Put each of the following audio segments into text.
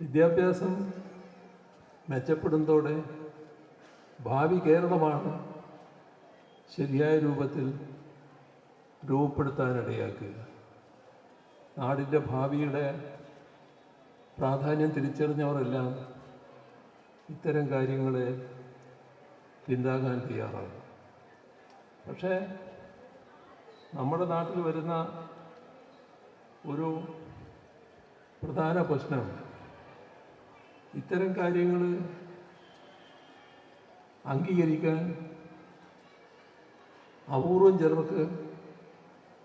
വിദ്യാഭ്യാസം മെച്ചപ്പെടുന്നതോടെ ഭാവി കേരളമാണ് ശരിയായ രൂപത്തിൽ രൂപപ്പെടുത്താനിടയാക്കുക. നാടിന്റെ ഭാവിയുടെ പ്രാധാന്യം തിരിച്ചറിഞ്ഞവരെല്ലാം ഇത്തരം കാര്യങ്ങളെ പിന്താങ്ങാൻ തയ്യാറാകും. പക്ഷേ നമ്മുടെ നാട്ടിൽ വരുന്ന ഒരു പ്രധാന പ്രശ്നം ഇത്തരം കാര്യങ്ങൾ അംഗീകരിക്കാൻ അപൂർവം ചിലർക്ക്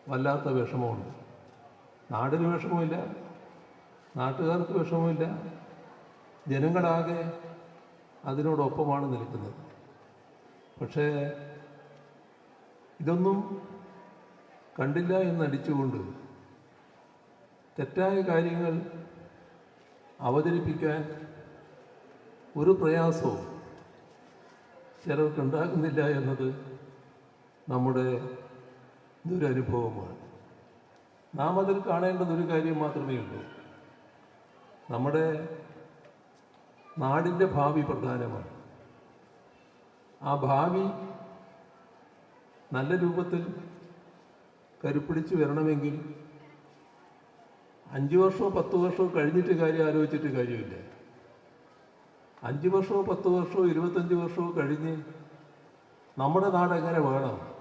വല്ലാത്ത വിഷമമുണ്ട്. നാടിന് വിഷമമില്ല നാട്ടുകാർക്ക് വിഷമമില്ല ജനങ്ങളാകെ അതിനോടൊപ്പമാണ് നിൽക്കുന്നത്. പക്ഷേ ഇതൊന്നും കണ്ടില്ല എന്നടിച്ചുകൊണ്ട് തെറ്റായ കാര്യങ്ങൾ അവതരിപ്പിക്കാൻ ഒരു പ്രയാസവും ചിലർക്കുണ്ടാകുന്നില്ല എന്നത് നമ്മുടെ ദുരനുഭവമാണ്. നാം അതിൽ കാണേണ്ടതൊരു കാര്യം മാത്രമേ ഉള്ളൂ. നമ്മുടെ നാടിന്റെ ഭാവി പ്രധാനമാണ്. ആ ഭാവി നല്ല രൂപത്തിൽ കരുപ്പിടിച്ച് വരണമെങ്കിൽ അഞ്ച് വർഷമോ പത്ത് വർഷമോ കഴിഞ്ഞിട്ട് കാര്യം ആലോചിച്ചിട്ട് കാര്യമില്ല. അഞ്ച് വർഷമോ പത്ത് വർഷമോ ഇരുപത്തഞ്ച് വർഷമോ കഴിഞ്ഞ് നമ്മുടെ നാട് എങ്ങനെ വേണം?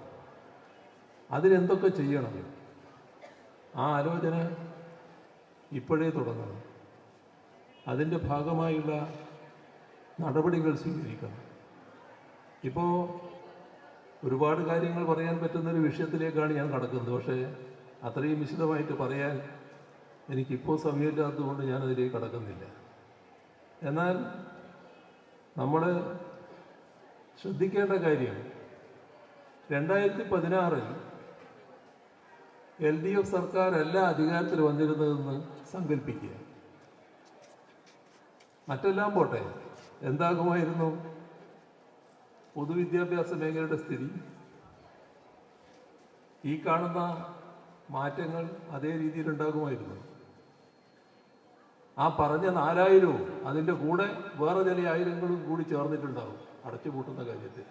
അതിനെന്തൊക്കെ ചെയ്യണം? ആ ആലോചന ഇപ്പോഴേ തുടങ്ങണം. അതിന്റെ ഭാഗമായുള്ള നടപടികൾ സ്വീകരിക്കണം. ഇപ്പോൾ ഒരുപാട് കാര്യങ്ങൾ പറയാൻ പറ്റുന്നൊരു വിഷയത്തിലേക്കാണ് ഞാൻ കടക്കുന്നത്. പക്ഷേ അത്രയും വിശദമായിട്ട് പറയാൻ എനിക്കിപ്പോൾ സമയമില്ലാത്തതുകൊണ്ട് ഞാനതിലേക്ക് കടക്കുന്നില്ല. എന്നാൽ നമ്മൾ ശ്രദ്ധിക്കേണ്ട കാര്യം രണ്ടായിരത്തി പതിനാറിൽ എൽ ഡി എഫ് സർക്കാരല്ല അധികാരത്തിൽ വന്നിരുന്നതെന്ന് സങ്കല്പിക്കുക മറ്റെല്ലാം പോട്ടെ എന്താകുമായിരുന്നു? പൊതുവിദ്യാഭ്യാസ മേഖലയുടെ സ്ഥിതി? ഈ കാണുന്ന മാറ്റങ്ങൾ അതേ രീതിയിൽ ഉണ്ടാകുമായിരുന്നു ആ പറഞ്ഞ നാലായിരവും അതിന്റെ കൂടെ വേറെ ചില ആയിരങ്ങളും കൂടി ചേർന്നിട്ടുണ്ടാവും അടച്ചുപൂട്ടുന്ന കാര്യത്തിൽ.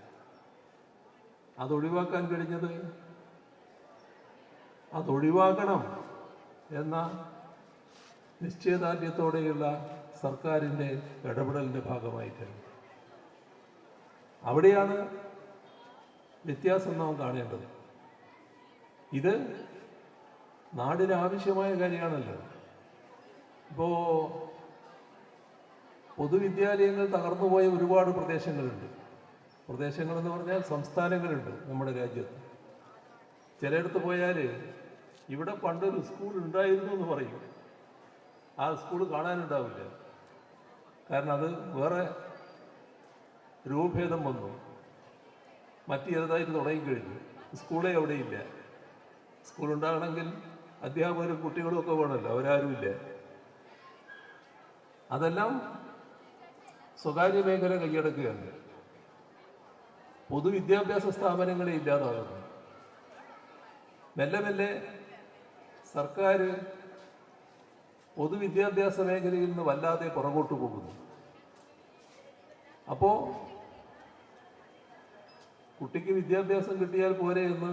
അതൊഴിവാക്കാൻ കഴിഞ്ഞത്? അതൊഴിവാക്കണം എന്ന നിശ്ചയദാർഢ്യത്തോടെയുള്ള സർക്കാരിന്റെ ഇടപെടലിന്റെ ഭാഗമായിട്ടാണ്. അവിടെയാണ് വ്യത്യാസം നാം കാണേണ്ടത്. ഇത് നാടിന് ആവശ്യമായ കാര്യമാണല്ലോ. ഇപ്പോൾ പൊതുവിദ്യാലയങ്ങൾ തകർന്നുപോയ ഒരുപാട് പ്രദേശങ്ങളുണ്ട്. പ്രദേശങ്ങൾ എന്ന് പറഞ്ഞാൽ സംസ്ഥാനങ്ങളുണ്ട് നമ്മുടെ രാജ്യത്ത്. ചിലയിടത്ത് പോയാൽ ഇവിടെ പണ്ടൊരു സ്കൂൾ ഉണ്ടായിരുന്നു എന്ന് പറയും. ആ സ്കൂൾ കാണാനുണ്ടാവില്ല. കാരണം അത് വേറെ രൂപഭേദം വന്നു. മറ്റേതായിട്ട് തുടങ്ങിക്കഴിഞ്ഞു സ്കൂളേ അവിടെയില്ല. സ്കൂൾ ഉണ്ടാകണമെങ്കിൽ അധ്യാപകരും കുട്ടികളും ഒക്കെ വേണമല്ലോ. അവരാരുമില്ല. അതെല്ലാം സ്വകാര്യ മേഖല കൈയടക്കുകയാണ് പൊതുവിദ്യാഭ്യാസ സ്ഥാപനങ്ങളെ ഇല്ലാതാകുന്നു മെല്ലെ മെല്ലെ സർക്കാർ പൊതുവിദ്യാഭ്യാസ മേഖലയിൽ നിന്ന് വല്ലാതെ പുറകോട്ട് പോകുന്നു. അപ്പോൾ കുട്ടിക്ക് വിദ്യാഭ്യാസം കിട്ടിയാൽ പോരെ എന്ന്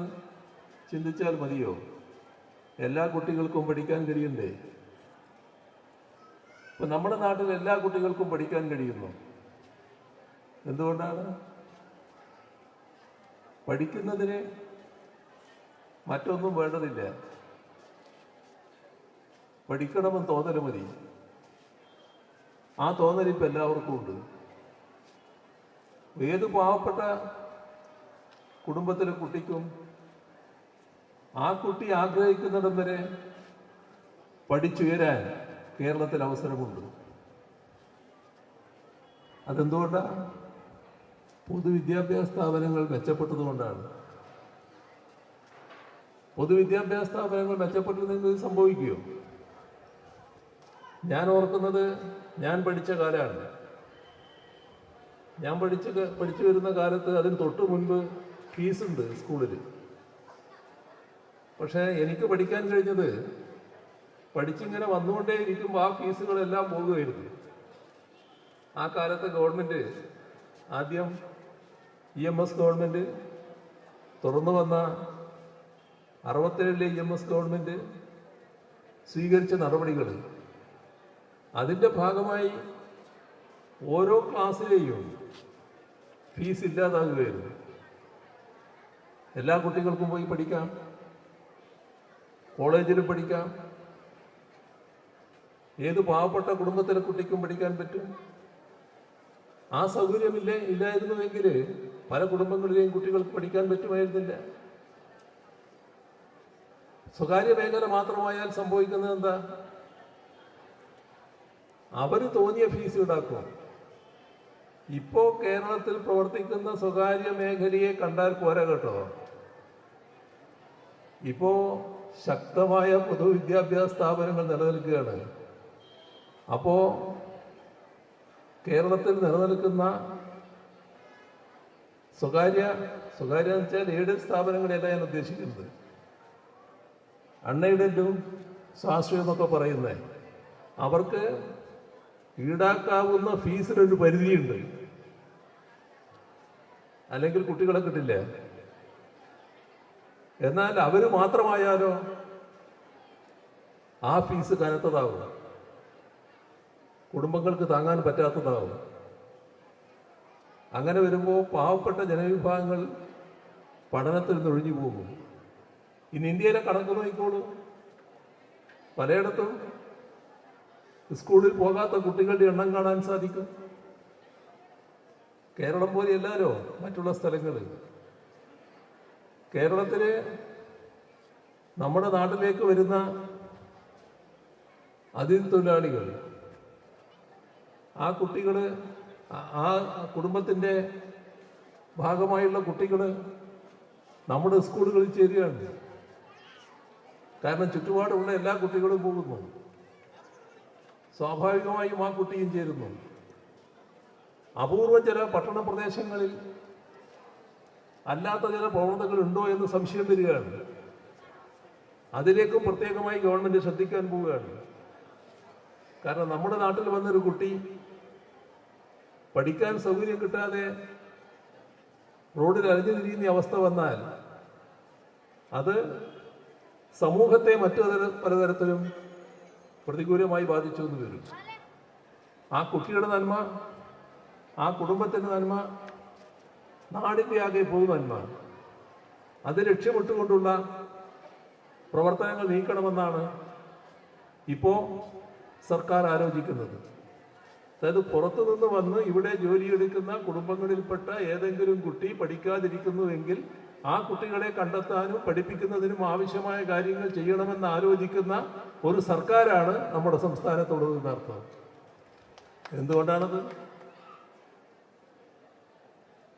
ചിന്തിച്ചാൽ മതിയോ? എല്ലാ കുട്ടികൾക്കും പഠിക്കാൻ കഴിയണ്ടേ? ഇപ്പൊ നമ്മുടെ നാട്ടിൽ എല്ലാ കുട്ടികൾക്കും പഠിക്കാൻ കഴിയുന്നു. എന്തുകൊണ്ടാണ്? പഠിക്കുന്നതിന് മറ്റൊന്നും വേണ്ടതില്ല. പഠിക്കണമെന്ന് തോന്നൽ മതി. ആ തോന്നൽ എല്ലാവർക്കും ഉണ്ട്. ഏത് പാവപ്പെട്ട കുടുംബത്തിലെ കുട്ടിക്കും ആ കുട്ടി ആഗ്രഹിക്കുന്നിടം വരെ പഠിച്ചുയരാൻ കേരളത്തിൽ അവസരമുണ്ട്. അതെന്തുകൊണ്ടാണ് പൊതുവിദ്യാഭ്യാസ സ്ഥാപനങ്ങൾ മെച്ചപ്പെട്ടതുകൊണ്ടാണ്. പൊതുവിദ്യാഭ്യാസ സ്ഥാപനങ്ങൾ മെച്ചപ്പെട്ടിരുന്നെങ്കിൽ ഇത് സംഭവിക്കുകയോ ഞാൻ ഓർക്കുന്നത് ഞാൻ പഠിച്ച കാലമാണ്. ഞാൻ പഠിച്ച പഠിച്ചു വരുന്ന കാലത്ത് അതിന് തൊട്ട് മുൻപ് ഫീസുണ്ട് സ്കൂളിൽ പക്ഷേ എനിക്ക് പഠിക്കാൻ കഴിഞ്ഞത് പഠിച്ചിങ്ങനെ വന്നുകൊണ്ടേ ഇരിക്കുമ്പോൾ ആ ഫീസുകളെല്ലാം പോകുമായിരുന്നു. ആ കാലത്ത് ഗവൺമെന്റ് ആദ്യം ഇ എം എസ് ഗവൺമെന്റ് തുറന്നു വന്ന അറുപത്തേഴിലെ ഇ എം എസ് ഗവൺമെന്റ് സ്വീകരിച്ച നടപടികൾ അതിന്റെ ഭാഗമായി ഓരോ ക്ലാസ്സിലെയും ഫീസ് ഇല്ലാതാകുകയായിരുന്നു. എല്ലാ കുട്ടികൾക്കും പോയി പഠിക്കാം കോളേജിലും പഠിക്കാം ഏത് പാവപ്പെട്ട കുടുംബത്തിലെ കുട്ടിക്കും പഠിക്കാൻ പറ്റും? ആ സൗകര്യമില്ല ഇല്ലായിരുന്നുവെങ്കിൽ പല കുടുംബങ്ങളിലെയും കുട്ടികൾക്ക് പഠിക്കാൻ പറ്റുമായിരുന്നില്ല. സ്വകാര്യ മേഖല മാത്രമായാൽ സംഭവിക്കുന്നത് എന്താ? അവർ തോന്നിയ ഫീസ് ഈടാക്കും. ഇപ്പോ കേരളത്തിൽ പ്രവർത്തിക്കുന്ന സ്വകാര്യ മേഖലയെ കണ്ടാൽ പോരാ കേട്ടോ. ഇപ്പോ ശക്തമായ പൊതുവിദ്യാഭ്യാസ സ്ഥാപനങ്ങൾ നിലനിൽക്കുകയാണ്. അപ്പോ കേരളത്തിൽ നിലനിൽക്കുന്ന സ്വകാര്യ സ്വകാര്യ എന്ന് വെച്ചാൽ എയ്ഡഡ് സ്ഥാപനങ്ങളെയല്ല ഞാൻ ഉദ്ദേശിക്കുന്നത്. അൺഎയ്ഡഡും സ്വാശ്രയം എന്നൊക്കെ പറയുന്നത് അവർക്ക് ഈടാക്കാവുന്ന ഫീസിനൊരു പരിധിയുണ്ട്. അല്ലെങ്കിൽ കുട്ടികളെ കിട്ടില്ല. എന്നാൽ അവർ മാത്രമായാലോ ആ ഫീസ് കനത്തതാവും. കുടുംബങ്ങൾക്ക് താങ്ങാൻ പറ്റാത്തതാവും. അങ്ങനെ വരുമ്പോൾ പാവപ്പെട്ട ജനവിഭാഗങ്ങൾ പഠനത്തിൽ നിന്ന് ഒഴിഞ്ഞു പോകും. ഇന്ന് ഇന്ത്യയിലെ കണക്ക് നോക്കിക്കോളൂ. പലയിടത്തും സ്കൂളിൽ പോകാത്ത കുട്ടികളുടെ എണ്ണം കാണാൻ സാധിക്കും. കേരളം എല്ലാവരോ മറ്റുള്ള സ്ഥലങ്ങളിൽ കേരളത്തിൽ നമ്മുടെ നാട്ടിലേക്ക് വരുന്ന അതിഥി തൊഴിലാളികൾ ആ കുട്ടികൾ ആ- കുടുംബത്തിന്റെ ഭാഗമായുള്ള കുട്ടികൾ നമ്മുടെ സ്കൂളുകളിൽ ചേരുകയാണ്. കാരണം ചുറ്റുപാടുള്ള എല്ലാ കുട്ടികളും പോകുന്നു സ്വാഭാവികമായും ആ കുട്ടിയും ചേരുന്നു. അപൂർവം ചില പട്ടണ പ്രദേശങ്ങളിൽ അല്ലാത്ത ചില പ്രവണതകൾ ഉണ്ടോ എന്ന് സംശയം വരികയാണ്. അതിലേക്കും പ്രത്യേകമായി ഗവൺമെന്റ് ശ്രദ്ധിക്കാൻ പോവുകയാണ്. കാരണം നമ്മുടെ നാട്ടിൽ വന്നൊരു കുട്ടി പഠിക്കാൻ സൗകര്യം കിട്ടാതെ റോഡിൽ അലഞ്ഞു തിരിയുന്ന അവസ്ഥ വന്നാൽ അത് സമൂഹത്തെ മറ്റു തര- പലതരത്തിലും പ്രതികൂലമായി ബാധിച്ചു എന്ന് വരും. ആ കുട്ടിയുടെ നന്മ ആ കുടുംബത്തിന്റെ നന്മ നാടിന്റെ ആകെ പൊതു നന്മ അത് ലക്ഷ്യമിട്ടുകൊണ്ടുള്ള പ്രവർത്തനങ്ങൾ നീക്കണമെന്നാണ് ഇപ്പോൾ സർക്കാർ ആലോചിക്കുന്നത്. അതായത് പുറത്തു നിന്ന് വന്ന് ഇവിടെ ജോലിയെടുക്കുന്ന കുടുംബങ്ങളിൽപ്പെട്ട ഏതെങ്കിലും കുട്ടി പഠിക്കാതിരിക്കുന്നുവെങ്കിൽ ആ കുട്ടികളെ കണ്ടെത്താനും പഠിപ്പിക്കുന്നതിനും ആവശ്യമായ കാര്യങ്ങൾ ചെയ്യണമെന്ന് ആലോചിക്കുന്ന ഒരു സർക്കാരാണ് നമ്മുടെ സംസ്ഥാനത്തുള്ളത് എന്നർത്ഥം എന്തുകൊണ്ടാണത്?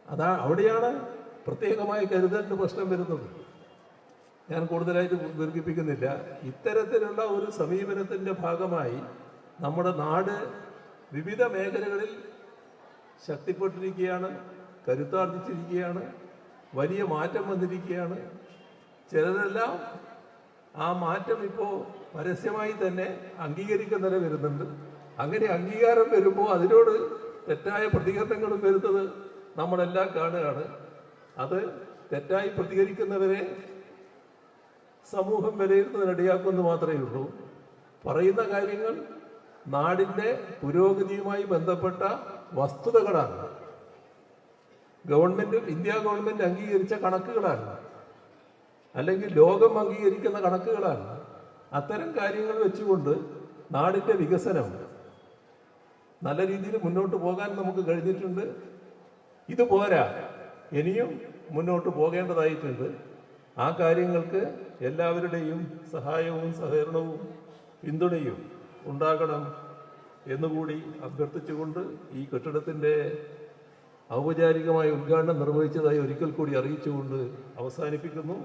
അതാ അവിടെയാണ് പ്രത്യേകമായി കരുതേണ്ട പ്രശ്നം വരുന്നത്. ഞാൻ കൂടുതലായിട്ട് ദീർഘിപ്പിക്കുന്നില്ല. ഇത്തരത്തിലുള്ള ഒരു സമീപനത്തിന്റെ ഭാഗമായി നമ്മുടെ നാട് വിവിധ മേഖലകളിൽ ശക്തിപ്പെട്ടിരിക്കുകയാണ് കരുത്താർജിച്ചിരിക്കുകയാണ് വലിയ മാറ്റം വന്നിരിക്കുകയാണ്. ചിലരെല്ലാം ആ മാറ്റം ഇപ്പോൾ പരസ്യമായി തന്നെ അംഗീകരിക്കുന്ന നില വരുന്നുണ്ട്. അങ്ങനെ അംഗീകാരം വരുമ്പോൾ അതിനോട് തെറ്റായ പ്രതികരണങ്ങളും വരുന്നത് നമ്മളെല്ലാം കാണുകയാണ്. അത് തെറ്റായി പ്രതികരിക്കുന്നവരെ സമൂഹം വിലയിരുത്തുന്നതിനിടയാക്കുമെന്ന് മാത്രമേ ഉള്ളൂ. പറയുന്ന കാര്യങ്ങൾ നാടിന്റെ പുരോഗതിയുമായി ബന്ധപ്പെട്ട വസ്തുതകളാണ്. ഗവൺമെന്റ് ഇന്ത്യ ഗവൺമെന്റ് അംഗീകരിച്ച കണക്കുകളാണ്. അല്ലെങ്കിൽ ലോകം അംഗീകരിക്കുന്ന കണക്കുകളാണ്. അത്തരം കാര്യങ്ങൾ വെച്ചുകൊണ്ട് നാടിന്റെ വികസനം നല്ല രീതിയിൽ മുന്നോട്ട് പോകാൻ നമുക്ക് കഴിഞ്ഞിട്ടുണ്ട്. ഇത് പോരാ. ഇനിയും മുന്നോട്ട് പോകേണ്ടതായിട്ടുണ്ട്. ആ കാര്യങ്ങൾക്ക് എല്ലാവരുടെയും സഹായവും സഹകരണവും പിന്തുണയും ഉണ്ടാകണം എന്നുകൂടി അഭ്യർത്ഥിച്ചുകൊണ്ട് ഈ കെട്ടിടത്തിന്റെ ഔപചാരികമായ ഉദ്ഘാടനം നിർവഹിച്ചതായി ഒരിക്കൽ കൂടി അറിയിച്ചുകൊണ്ട് അവസാനിപ്പിക്കുന്നു.